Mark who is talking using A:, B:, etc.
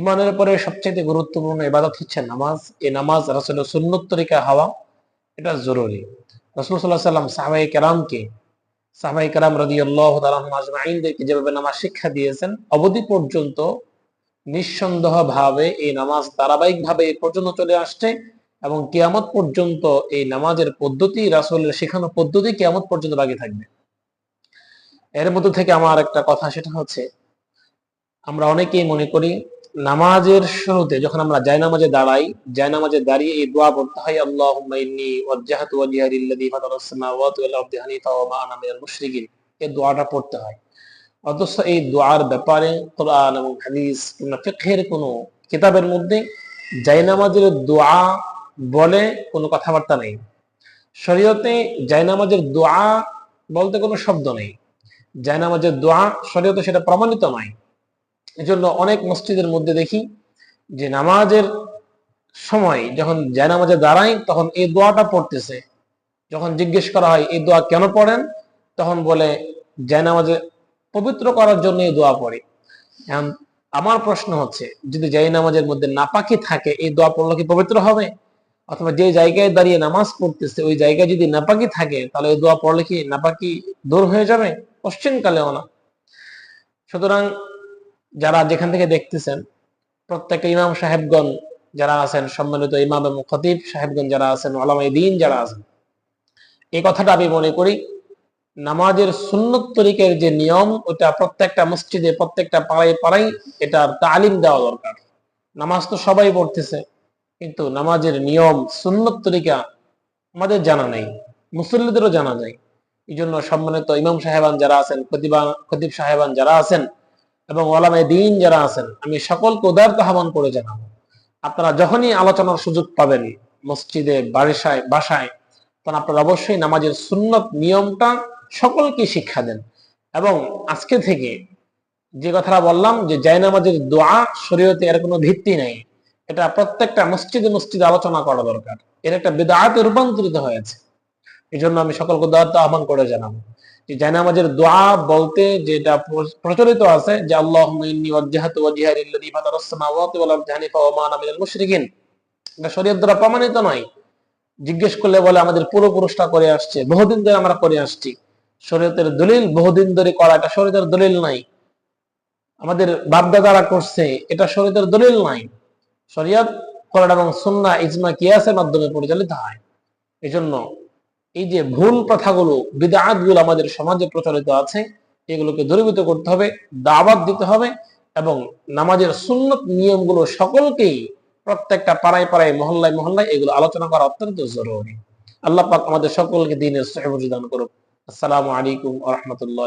A: ইমানের পরে সবচেয়ে গুরুত্বপূর্ণ ইবাদত হচ্ছে নামাজ। এই নামাজ রাসুলের সুন্নত তরিকা হওয়া, এটা জরুরি। রসুল সাল্লাহ সাল্লাম সাহাবাই কেরামকে সাহাবাই কেরাম রদি আল্লাহ যেভাবে নামাজ শিক্ষা দিয়েছেন, অবধি পর্যন্ত নিঃসন্দেহ ভাবে এই নামাজ ধারাবাহিক ভাবে এ পর্যন্ত চলে আসছে এবং কিয়ামত পর্যন্ত এই নামাজের পদ্ধতি, রাসুলের শেখানো পদ্ধতি কিয়ামত পর্যন্ত বাকি থাকবে। এর মধ্যে থেকে আমার একটা কথা, সেটা হচ্ছে আমরা অনেকেই মনে করি নামাজের শুরুতে যখন আমরা জায় নামাজে দাঁড়াই জায় নামাজে দাঁড়িয়ে এই দোয়া পড়তে হয়, আল্লাহুম্মা ইন্নী লিল্লাযী ফাতারাস সামাওয়াতি ওয়াল আরদি হানিফা ওয়া মা আনা মিনাল মুশরিকিন। এই দোয়াটা পড়তে হয়। অথচ এই দোয়ার ব্যাপারে কোরআন এবং হাদিস কিংবা ফিকহের কোনো কিতাবের মধ্যে জায় নামাজের দোয়া বলে কোনো কথাবার্তা নেই। শরীয়তে জায় নামাজের দোয়া বলতে কোনো শব্দ নেই। জায় নামাজের দোয়া শরীয়তে সেটা প্রমাণিত নয়। এজন্য অনেক মসজিদের মধ্যে দেখি যে নামাজের সময় যখন জায়নামাজে দাঁড়াই, তখন এই দোয়াটা পড়তেছে। যখন জিজ্ঞেস করা হয়, এই দোয়া কেন পড়েন? তখন বলে জায়নামাজে পবিত্র করার জন্য এই দোয়া পড়ে। আমার প্রশ্ন হচ্ছে, যদি জাই নামাজের মধ্যে নাপাকি থাকে, এই দোয়া পড়লে কি পবিত্র হবে? অথবা যে জায়গায় দাঁড়িয়ে নামাজ পড়তেছে, ওই জায়গায় যদি নাপাকি থাকে, তাহলে এই দোয়া পড়লে কি নাপাকি দূর হয়ে যাবে? পশ্চিমকালেও না। সুতরাং যারা যেখান থেকে দেখতেছেন, প্রত্যেকটা ইমাম সাহেবগণ যারা আছেন, সম্মানিত ইমাম এবং খতিব সাহেবগণ যারা আছেন আলামাই দিন যারা আছেন, এই কথাটা আমি মনে করি, নামাজের সুন্নত তরিকের যে নিয়ম, ওটা প্রত্যেকটা মসজিদে, প্রত্যেকটা পাড়ায় পাড়ায় এটার তালিম দেওয়া দরকার। নামাজ তো সবাই পড়তেছে, কিন্তু নামাজের নিয়ম, সুন্নত তরিকা আমাদের জানা নেই, মুসল্লিদেরও জানা নেই। এই জন্য সম্মানিত ইমাম সাহেবান যারা আছেন, খতিবা, খতিব সাহেবান যারা আছেন এবং ওলামায় দিন যারা আছেন, আমি সকলকে উদারত আহ্বান করে জানাব। আপনারা যখনই আলোচনার সুযোগ পাবেন মসজিদে, বারিশায়, বাসায়, তখন আপনারা অবশ্যই নামাজের সুন্নত নিয়মটা সকলকে শিক্ষা দেন। এবং আজকে থেকে যে কথাটা বললাম যে জায়নামাজের দোয়া শরীয়তে এর কোনো ভিত্তি নেই, এটা প্রত্যেকটা মসজিদে মসজিদে আলোচনা করা দরকার। এর একটা বেদায়তে রূপান্তরিত হয়েছে। এই জন্য আমি সকলকে উদারত আহ্বান করে জানাব। যে জায়নামাজের দোয়া বলতে যেটা প্রচলিত আছে যে আল্লাহ এটা শরীয়ত দ্বারা প্রমাণিত নয়। জিজ্ঞেস করলে বলে, আমাদের পূর্বপুরুষটা করে আসছে, বহুদিন ধরে আমরা করে আসছি। শরীয়তের দলিল, বহুদিন ধরে করা এটা শরীয়তের দলিল নাই। আমাদের বাপদাদারা করছে, এটা শরীয়তের দলিল নাই। শরীয়ত করার এবং সুন্না ইজমা কিয়াসের মাধ্যমে পরিচালিত হয়। এই জন্য এই যে ভুল প্রথাগুলো গুলো আমাদের সমাজে প্রচলিত আছে, এগুলোকে দূরীভূত করতে হবে, দাওয়াত দিতে হবে এবং নামাজের সুন্নত নিয়মগুলো সকলকেই প্রত্যেকটা পাড়ায় পাড়ায়, মহল্লায় মহল্লায় এগুলো আলোচনা করা অত্যন্ত জরুরি। আল্লাহ পাক আমাদের সকলকে দিনের সহবুজি দান করুক। আসসালামু আলাইকুম আহমতুল্লাহ